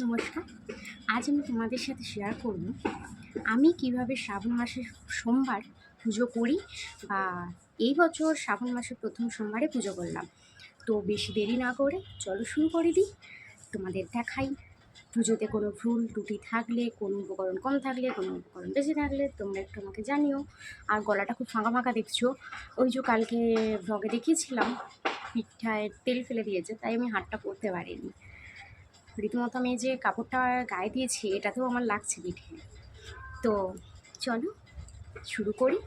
নমস্কার। আজ আমি তোমাদের সাথে শেয়ার করব, আমি কীভাবে শ্রাবণ মাসের সোমবার পুজো করি বা এই বছর শ্রাবণ মাসের প্রথম সোমবারে পুজো করলাম। তো বেশি দেরি না করে চলো শুরু করে দিই। তোমাদের দেখাই, পুজোতে কোনো ভুল ত্রুটি থাকলে, কোনো উপকরণ কম থাকলে, কোনো উপকরণ বেশি থাকলে তোমরা একটু আমাকে জানিও। আর গলাটা খুব ফাঁকা ফাঁকা দেখছ। ওই যে কালকে ব্লগে দেখিয়েছিলাম, পিঠায় তেল ফেলে দিয়েছে, তাই আমি হাতটা করতে পারিনি। রীতিমতো আমি যে কাপড়টা গায়ে দিয়েছি, এটাতেও আমার লাগছে পিঠে। তো চলো, শুরু করি।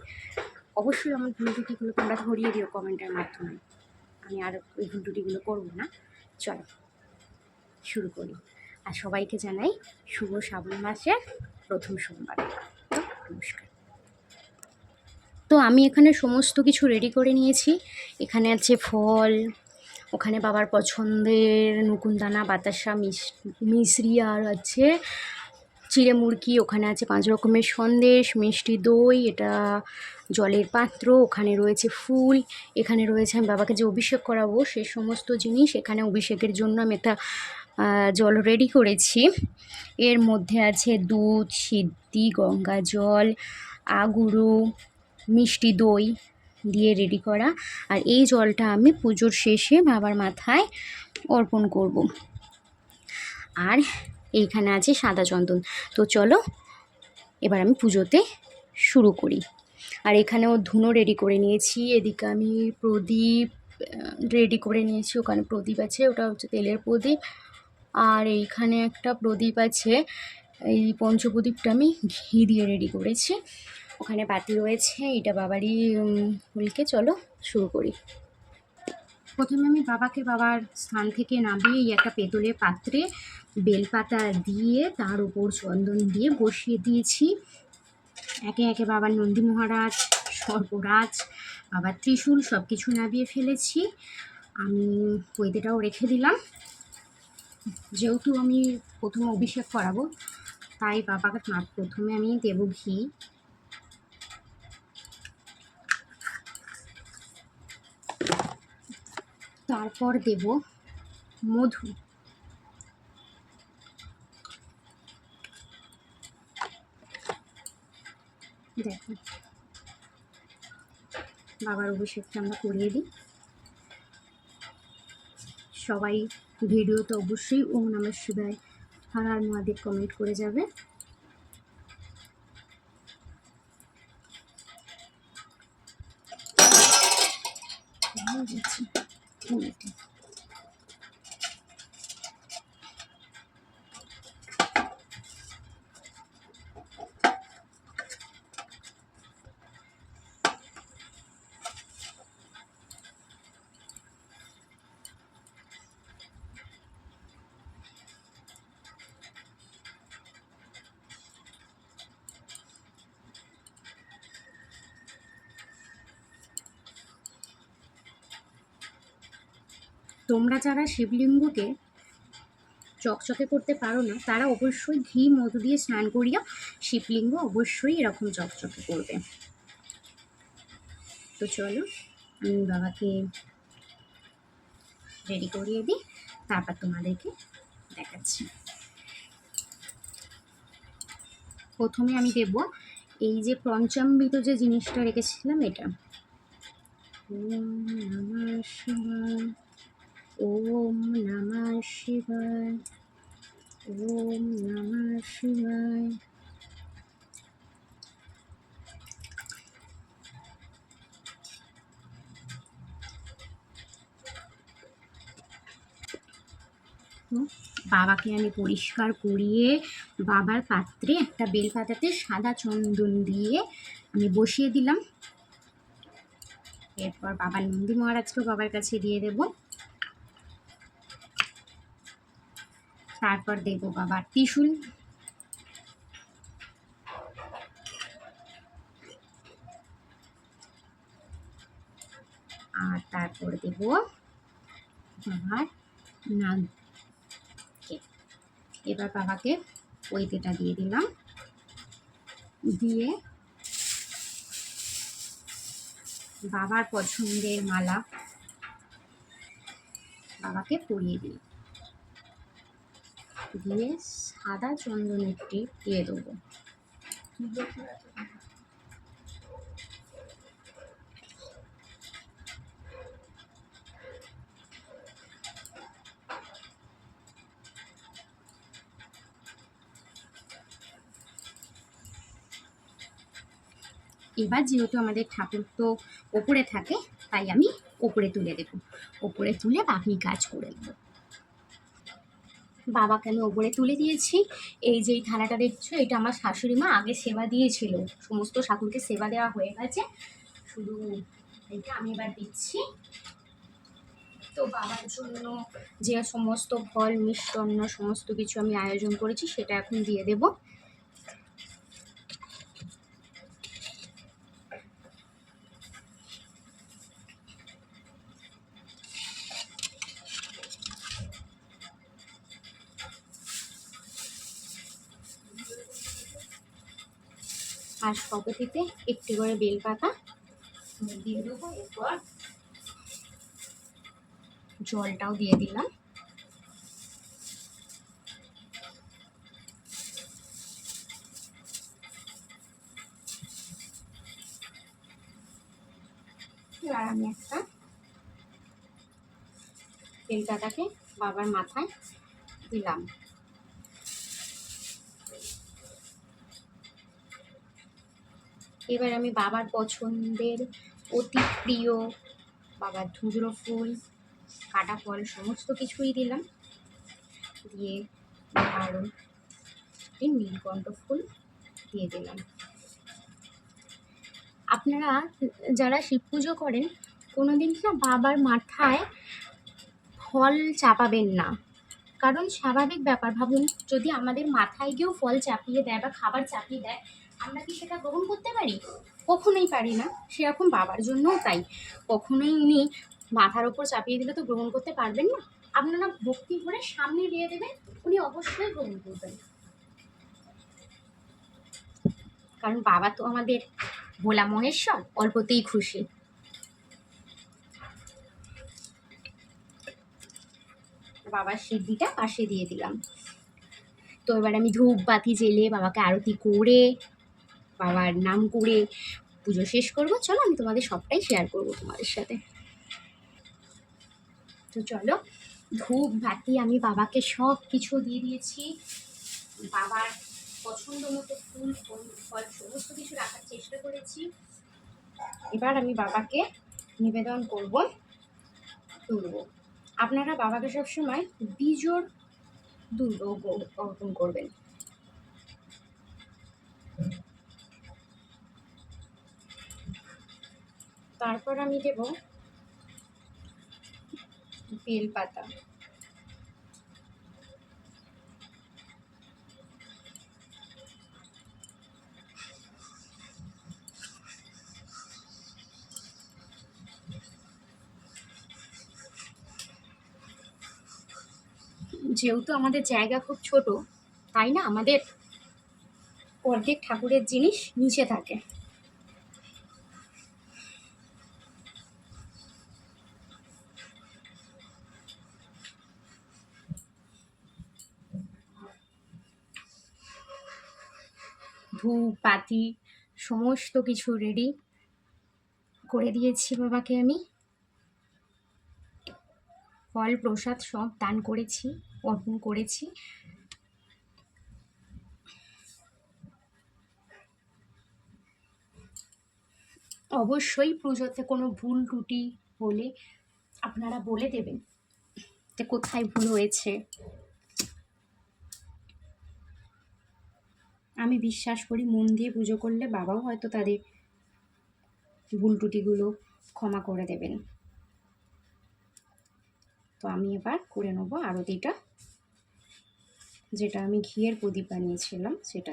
অবশ্যই আমার ভুল ত্রুটিগুলো তোমরা ধরিয়ে দিও কমেন্টের মাধ্যমে। আমি আর ওই ভুল ত্রুটিগুলো করব না। চলো, শুরু করি। আর সবাইকে জানাই শুভ শ্রাবণ মাসের প্রথম সোমবার। নমস্কার। তো আমি এখানে সমস্ত কিছু রেডি করে নিয়েছি। এখানে আছে ফল ওখানে বাবার পছন্দের নকুনদানা বাতাসা মিশ্রি আর আছে। চিড়ে মুরকি ওখানে আছে পাঁচ রকমের সন্দেশ, মিষ্টি দই, এটা জলের পাত্র, ওখানে রয়েছে ফুল, এখানে রয়েছে আমি বাবাকে যে অভিষেক করাবো সে সমস্ত জিনিস, এখানে অভিষেকের জন্য আমি একটা জল রেডি করেছি। এর মধ্যে আছে দুধ, সিদ্ধি, গঙ্গা জল, আগুরু, মিষ্টি দই দিয়ে রেডি করা। আর এই জলটা আমি পুজোর শেষে বাবার মাথায় অর্পণ করব। আর এইখানে আছে সাদা চন্দন। তো চলো, এবার আমি পুজোতে শুরু করি। আর এখানেও ধুনো রেডি করে নিয়েছি। এদিকে আমি প্রদীপ রেডি করে নিয়েছি। ওখানে প্রদীপ আছে, ওটা হচ্ছে তেলের প্রদীপ। আর এইখানে একটা প্রদীপ আছে। এই পঞ্চপ্রদীপটা আমি ঘি দিয়ে রেডি করেছি। ওখানে বাতি রয়েছে, এটা বাবারই ফুলকে চলো শুরু করি। প্রথমে আমি বাবাকে বাবার স্থান থেকে নামিয়ে এই একটা পেতলের পাত্রে বেলপাতা দিয়ে, তার উপর চন্দন দিয়ে বসিয়ে দিয়েছি। একে একে বাবার নন্দী মহারাজ সর্বরাজ বাবার ত্রিশূল সব কিছু নামিয়ে ফেলেছি। আমি পৈতেটাও রেখে দিলাম। যেহেতু আমি প্রথমে অভিষেক করাবো, তাই বাবাকে প্রথমে আমি দেবো ঘি। তারপর দেব মধু। দেখো। বাবার অভিষেকটা আমরা করিয়ে দিই। সবাই ভিডিও তো অবশ্যই ওম নমঃ শিবায় হার হার মহাদেব কমেন্ট করে যাবে। হয়ে গেছে। 不一定 তোমরা যারা শিবলিঙ্গকে চকচকে করতে পারো না, তারা অবশ্যই ঘি, মধু দিয়ে স্নান করিয়া শিবলিঙ্গ অবশ্যই এরকম চকচকে করবে। তো চলো, আমি বাবাকে রেডি করিয়ে দিই, তারপর তোমাদেরকে দেখাচ্ছি। প্রথমে আমি দেব এই যে পঞ্চামৃত যে জিনিসটা রেখেছিলাম এটা। শিবায়। ওম নমঃ শিবায়, ওম নমঃ শিবায়। বাবাকে আমি পরিষ্কার করিয়ে বাবার পাত্রে একটা বেলপাতাতে সাদা চন্দন দিয়ে আমি বসিয়ে দিলাম। এরপর বাবার নন্দী মহারাজকেও বাবার কাছে দিয়ে দেবো। তারপর দেব বাবার ত্রিশূল। আর তারপর দেব বাবার নাগ এবার বাবাকে পৈতেটা দিয়ে দিলাম। দিয়ে বাবার পছন্দের মালা বাবাকে পরিয়ে দিই দিয়ে সাদা চন্দনের টিপ দিয়ে দেবো। এবার যেহেতু আমাদের ঠাকুর তো ওপরে থাকে, তাই আমি ওপরে তুলে দেবো। ওপরে তুলে বাকি কাজ করে দেবো। বাবাকে আমি ওপরে তুলে দিয়েছি? এই যে এই থালাটা দেখছ, এটা আমার শাশুড়ি মা আগে সেবা দিয়েছিল। সমস্ত ঠাকুরকে সেবা দেওয়া হয়ে গেছে। শুধু এটা আমি এবার দিচ্ছি। তো বাবার জন্য যে সমস্ত ফল, মিষ্টান্ন, সমস্ত কিছু আমি আয়োজন করেছি, সেটা এখন দিয়ে দেবো। আর পদ্ধতিতে একটি করে বেলপাতা। দিয়ে দেবো, এরপর জলটাও দিয়ে দিলাম। এবার আমি একটা বেলপাতাকে বাবার মাথায় দিলাম। এবার আমি বাবার পছন্দের অতি প্রিয় বাবার ধুজরো ফুল, কাটা ফল, সমস্ত কিছুই দিলাম। দিয়ে আরও একটি নীলকণ্ঠ ফুল দিয়ে দিলাম। আপনারা যারা শিব পুজো করেন, কোনোদিন না বাবার মাথায় ফল চাপাবেন না? কারণ স্বাভাবিক ব্যাপার, ভাবুন, যদি আমাদের মাথায় গিয়েও ফল চাপিয়ে দেয় বা খাবার চাপিয়ে দেয় আমরা কি সেটা গ্রহণ করতে পারি? কখনোই পারি না। সেরকম বাবার জন্যও তাই। কখনোই উনি মাথার ওপর চাপিয়ে দিলে তো গ্রহণ করতে পারবেন না। আপনারা ভক্তি করে সামনে দিয়ে দেবেন, উনি অবশ্যই গ্রহণ করবেন। কারণ বাবা তো আমাদের ভোলা মহেশ্বর, অল্পতেই খুশি। বাবার সিদ্ধিটা পাশে দিয়ে দিলাম। তো এবার আমি ধূপ বাতি জেলে বাবাকে আরতি করে বাবার নাম করে পুজো শেষ করব। চলো, আমি তোমাদের সবটাই শেয়ার করব তোমাদের সাথে। তো চলো, ধূপ, বাতি, আমি বাবাকে সব কিছু দিয়ে দিয়েছি। বাবার পছন্দ মতো ফুল, ফল সমস্ত কিছু রাখার চেষ্টা করেছি। এবার আমি বাবাকে নিবেদন করব, তুলব। আপনারা বাবাকে সবসময় বিজোর দুর্গ অর্পণ করবেন। তারপর আমি দেব বেলপাতা যেহেতু আমাদের জায়গা খুব ছোট, তাই না? আমাদের অর্ধেক ঠাকুরের জিনিস নিচে থাকে। ধূপ পাতি, সমস্ত কিছু রেডি করে দিয়েছি বাবাকে আমি। ফল, প্রসাদ সব দান করেছি অর্পণ করেছি। অবশ্যই পুজোতে কোনো ভুল ত্রুটি হলে আপনারা বলে দেবেন যে কোথায় ভুল হয়েছে। আমি বিশ্বাস করি, মন দিয়ে পুজো করলে বাবাও হয়তো তাদের ভুল টুটিগুলো ক্ষমা করে দেবেন। তো আমি এবার করে নেব আরতিটা, যেটা আমি ঘিয়ের প্রদীপ বানিয়েছিলাম, সেটা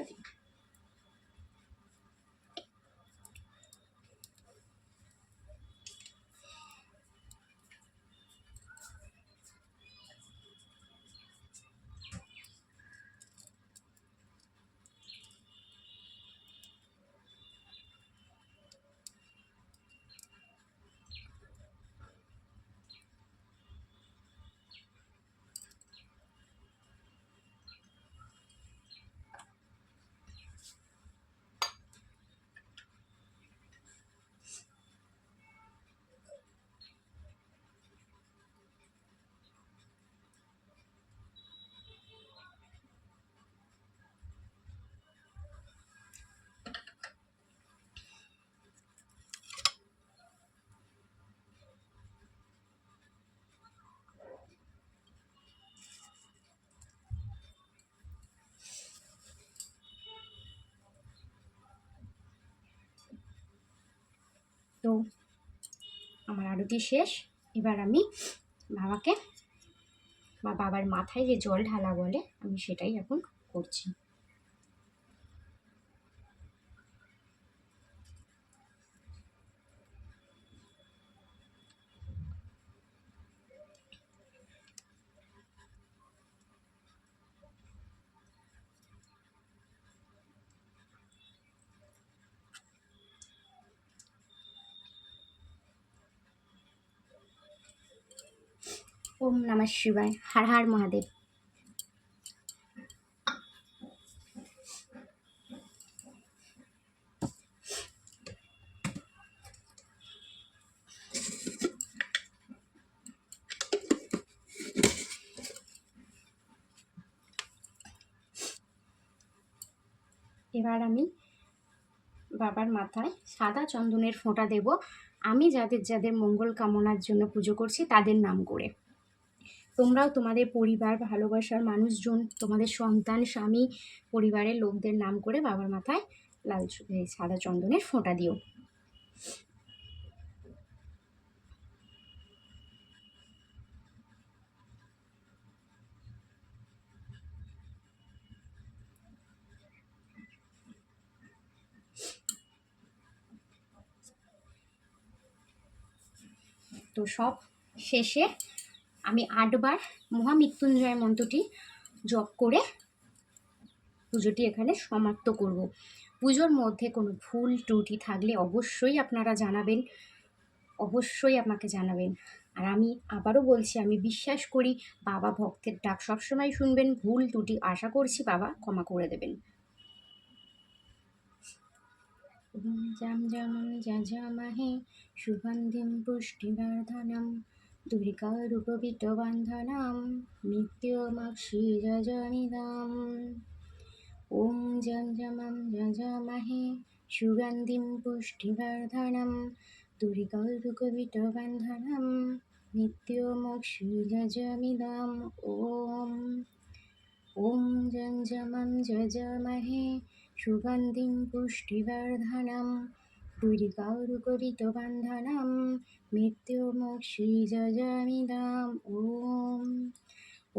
দিই আমার আরতি শেষ। এবার আমি বাবাকে বা বাবার মাথায় যে জল ঢালা বলে, আমি সেটাই এখন করছি। ওম নমঃ শিবায়। হর হর মহাদেব। এবার আমি বাবার মাথায় সাদা চন্দনের ফোঁটা দেব। আমি যাদের যাদের মঙ্গল কামনার জন্য পুজো করছি, তাদের নাম করে। তোমরাও তোমাদের পরিবার, ভালোবাসার মানুষজন, তোমাদের সন্তান, স্বামী, পরিবারের লোকদের নাম করে বাবার মাথায় লাল সাদা চন্দনের ফোঁটা দিও। তো সব শেষে আমি আটবার মহামৃত্যুঞ্জয় মন্ত্রটি জপ করে পুজোটি এখানে সমাপ্ত করব। পুজোর মধ্যে কোনো ভুল ত্রুটি থাকলে অবশ্যই আপনারা জানাবেন, অবশ্যই আমাকে জানাবেন। আর আমি আবারও বলছি, আমি বিশ্বাস করি বাবা ভক্তের ডাক সবসময় শুনবেন, ভুল ত্রুটি আশা করছি বাবা ক্ষমা করে দেবেন। ওম জাম জামম যজামহে সুগন্ধিম दुर्गारूपवितबन्धनां नित्यमक्षीरजनिदाम् ॐ जं जमं जमहे सुगन्धिं पुष्टिवर्धनं दुर्गारूपवितबन्धनं नित्यमक्षीरजमिदाम् ॐ ॐ जं जमं जमहे सुगन्धिं पुष्टिवर्धनम् दुर्गौरुकविटबन्धनं मृत्युमोक्षीयजमिदम् ॐ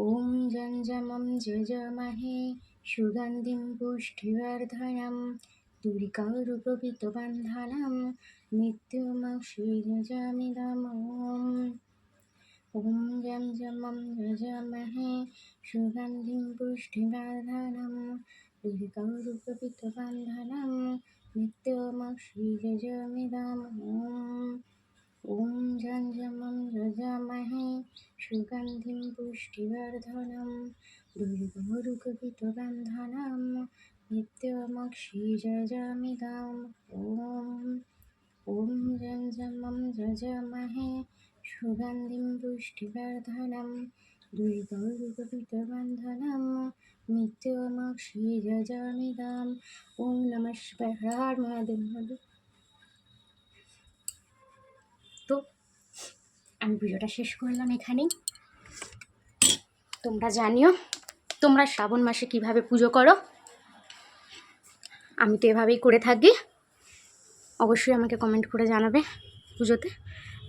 ॐ जं जमं यजामहे सुगन्धिं पुष्टिवर्धनं दुर्गौरुपवितबन्धनं नित्यमक्षीरजमिदम् ॐ ॐ जं जमं यजामहे सुगन्धिं पुष्टिवर्धनं दुर्गौरुपवितबन्धनं नित्यमक्षीरजमिदम् ॐ ॐ झञ्झमं यजामहे सुगन्धिं पुष्टिवर्धनं दुर्गोरुकपितबन्धनं नित्यमक्षीरजमिदम् ॐ ॐ झञ्झमं यजामहे सुगन्धिं पुष्टिवर्धनं दुर्गोरुकपितबन्धनम् নমঃ শিবায় হর হর মহাদেব মহাদেব তো আমি ভিডিওটা শেষ করলাম এখানেই তোমরা জানিও, তোমরা শ্রাবণ মাসে কীভাবে পুজো করো? আমি তো এভাবেই করে থাকি। অবশ্যই আমাকে কমেন্ট করে জানাবে পুজোতে।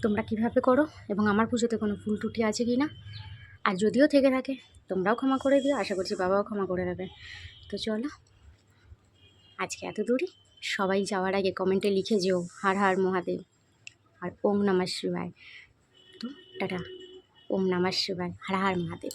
তোমরা কীভাবে করো? এবং আমার পুজোতে কোনো ভুল ত্রুটি আছে কি না আর যদিও থেকে থাকে, তোমরাও ক্ষমা করে দিও, আশা করছি বাবাও ক্ষমা করে দেবে। তো চলো, আজকে এত দূরই সবাই যাওয়ার আগে কমেন্টে লিখে যেও, হার হার মহাদেব, আর ওম নমঃ শিবায়। তো টাটা, ওম নমঃ শিবায়, হার হার মহাদেব।